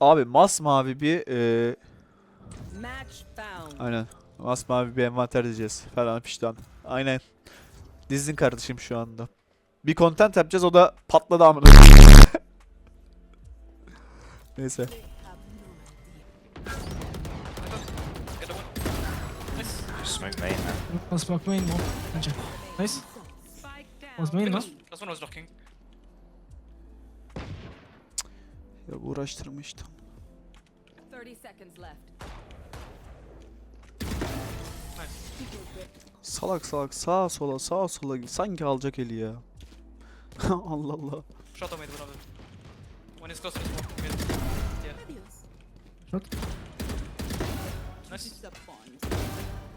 Abi masmavi bir e, aynen masmavi bir envanter diyeceğiz falan piştan. Aynen. Dizdin kardeşim şu anda. Bir content yapacağız o da patladı amına. Neyse. Smoke main man. One smoke main. Ninja. Nice. Was main, no? Last one was locking. Ya uğraştırmıştım. 30 seconds left. Salak salak sağa sola sağa sola sanki alacak eli ya. Allah Allah. Shot on mid, one of them. One is close to smoke. Mid. Yeah. Shot. Nice.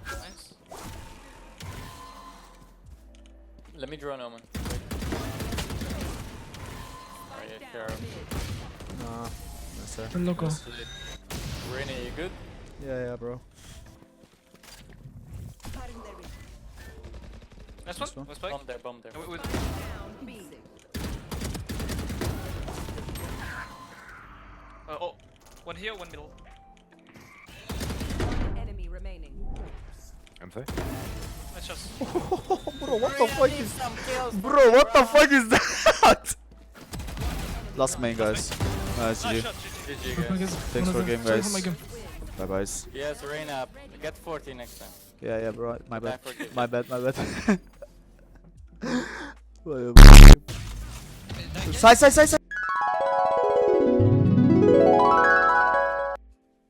Nice. Let me draw an omen. Alright, yeah, sure. Nah. Neyse. One loco. Rainy, you good? Yeah yeah bro. Nice Nice one. one. One. Bomb there, bomb there. And we- we- Down B. uh, oh, one here, one middle. Enemy remaining. M5? Nice shots. Bro what the fuck is Bro what the fuck is that? Last main guys. Nice Nice GG. shot, GG. GG, guys. Thanks for game, guys. Bye bye. Yes, Reina, get 40 next time. Yeah yeah bro my bad. My bad my bad. Vay say say say say.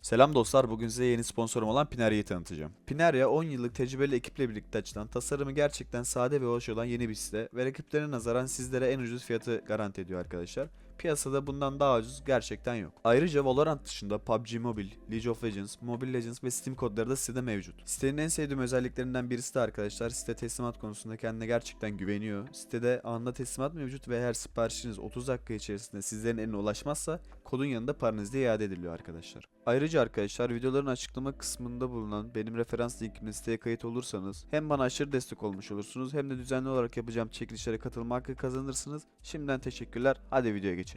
Selam dostlar. Bugün size yeni sponsorum olan Pineria'yı tanıtacağım. Pineria 10 yıllık tecrübeli ekiple birlikte açılan, tasarımı gerçekten sade ve hoş olan yeni bir site ve rakiplerine nazaran sizlere en ucuz fiyatı garanti ediyor arkadaşlar. Piyasada bundan daha ucuz gerçekten yok. Ayrıca Valorant dışında PUBG Mobile, League of Legends, Mobile Legends ve Steam kodları da sitede mevcut. Sitenin en sevdiğim özelliklerinden birisi de arkadaşlar site teslimat konusunda kendine gerçekten güveniyor. Sitede anında teslimat mevcut ve eğer siparişiniz 30 dakika içerisinde sizlerin eline ulaşmazsa kodun yanında paranız da iade ediliyor arkadaşlar. Ayrıca arkadaşlar videoların açıklama kısmında bulunan benim referans linkimle siteye kayıt olursanız hem bana aşırı destek olmuş olursunuz hem de düzenli olarak yapacağım çekilişlere katılma hakkı kazanırsınız. Şimdiden teşekkürler. Hadi videoya geçelim.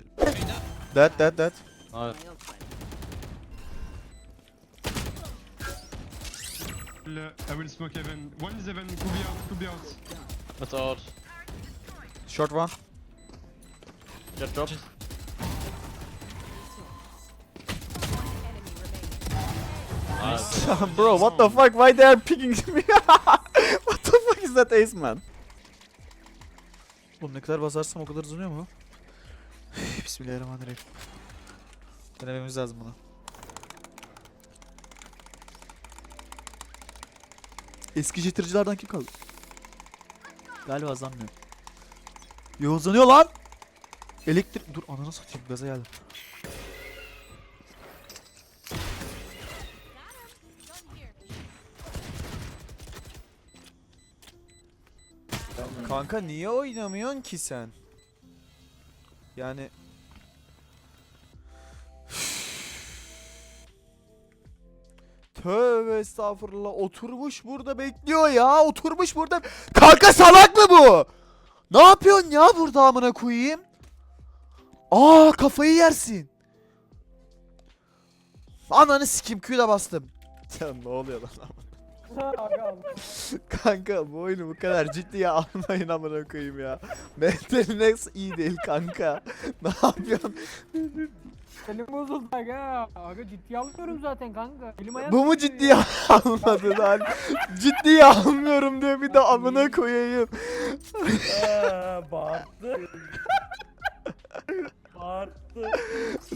That that that. Will, I will smoke heaven. One is heaven, could be out, could be out. That's all. Short one. Just drop. Remaining. Bro, what the fuck? Why they are picking me? what the fuck is that ace man? Oğlum ne kadar basarsam o kadar uzanıyor mu? Bismillahirrahmanirrahim. Denememiz lazım bunu. Eski jittercılardan kim kaldı? Galiba azalmıyor. Yo lan! Elektrik... Dur ananı satayım gaza geldim. Kanka niye oynamıyorsun ki sen? Yani Tövbe estağfurullah oturmuş burada bekliyor ya oturmuş burada Kanka salak mı bu? Ne yapıyorsun ya burada amına koyayım? Aa kafayı yersin. Ananı sikim Q'da bastım. Ya ne oluyor lan Kanka bu oyunu bu kadar ciddiye almayın amına koyayım ya. Mentaliniz iyi değil kanka. ne yapıyorsun? Elim bozuldu aga. Aga ciddiye almıyorum zaten kanka. Elim ayağım Bu mu ciddiye almadın lan? ciddiye almıyorum diyor bir de amına koyayım. Bağırttı. Bağırttı.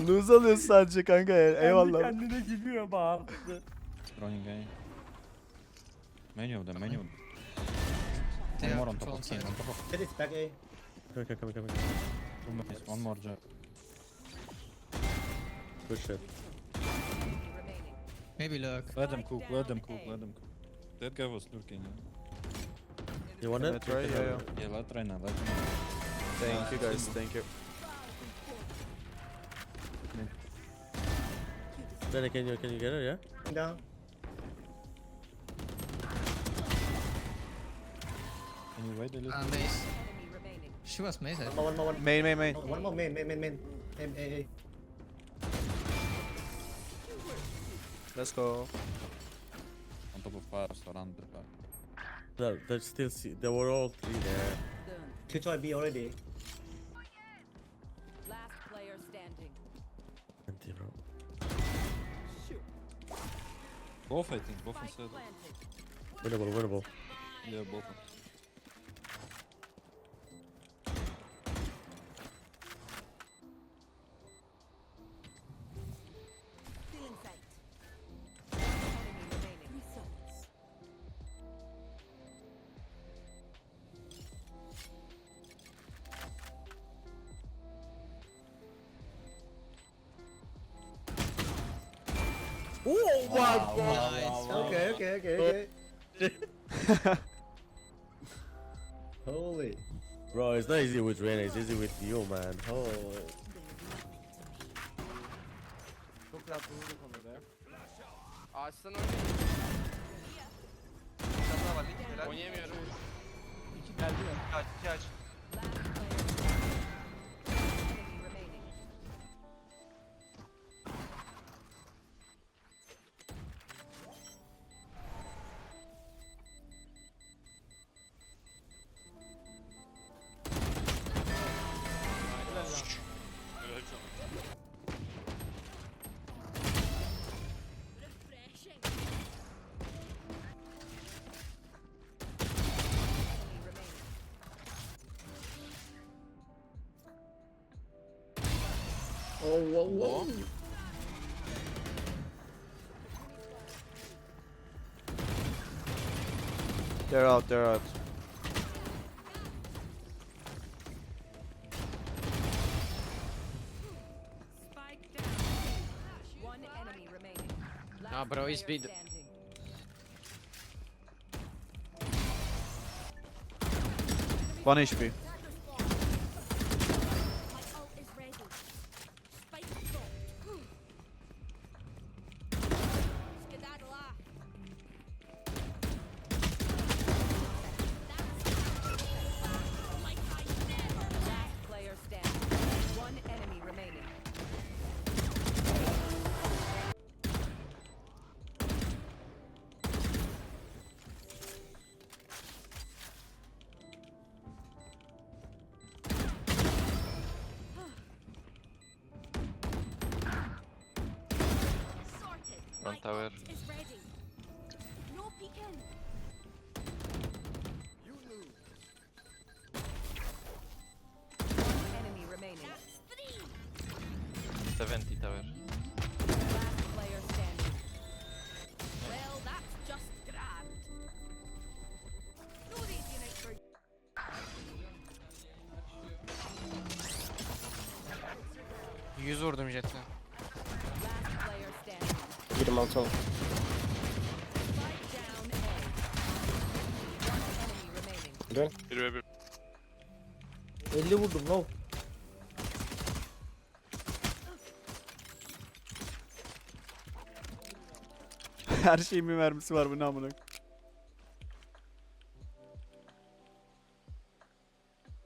Lose alıyorsun sadece kanka ya. Eyvallah. Kendi kendine gülüyor bağırttı. Running A. Many of them, many of them. One more on top of Kane, on top of Get it back A. Come, come, come, come. two minutes, one more job. Good shit. remaining. Maybe look. Let them cook, let them cook, let them cook. That guy was looking. You want it? Yeah, try, yeah, yeah. Yeah, let try now, let try now. Thank you guys, thank you. Then can you can you get her? Yeah. Down. Can you wait a little? Uh, Enemy remaining. She was maze, One more, one more, one. Main main main. One more main, main, main, main. A, A, A. Let's go. On top of fire, surround the fire. No, they still see. They were all three there. Done. Two try B already. Last player standing. Empty, bro. Both I think, both Spike inside. planted. Winnable, winnable. Yeah, both. Oh my god! Okay, okay, okay, okay. Holy. Bro, it's not easy with Reyna, it's easy with you, man. Holy. Çok rahat onu. Ağaçtan oynayamıyorum. Oynayamıyorum. İki geldi ya. Last player Oh, whoa, whoa. They're out, they're out. Spike down. One enemy remaining. Last Nah, bro, he's player been- standing. One HP. Front tower. One enemy remaining. 70 tower. Last player standing. Well, that's just grand. No these unite for Yüz vurdum jeti. Last player standing. 26 oldu. A. One enemy remaining. 50 vurdum, no. Her şeyin bir mermisi var bu ne amına.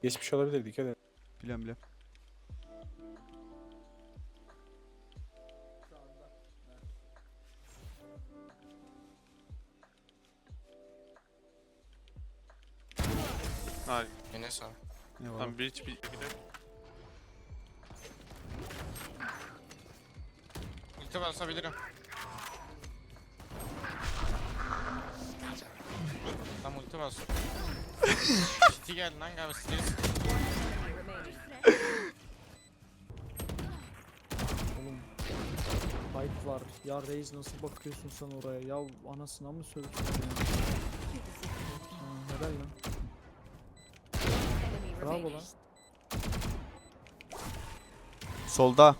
Geçmiş olabilir dikkat et. Biliyorum biliyorum. Yine sağ. Eyvallah. bir hiç bir Ulti basabilirim. Tam ulti bas. City geldi lan galiba City'ye. Oğlum. Fight var. Ya Reis nasıl bakıyorsun sen oraya? Ya anasına mı sövüyorsun ya? Ha, helal lan abi lan. Solda.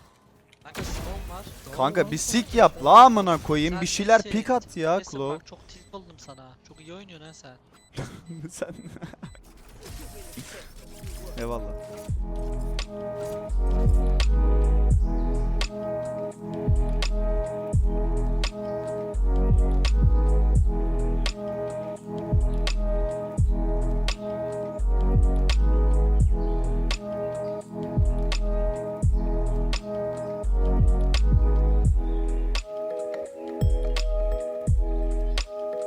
Kanka spawn var. Kanka bir sik yap la amına koyayım. Bir şeyler şey- at ya Klo. Çok tilt buldum sana. Çok iyi oynuyorsun ha sen. Sen. Eyvallah.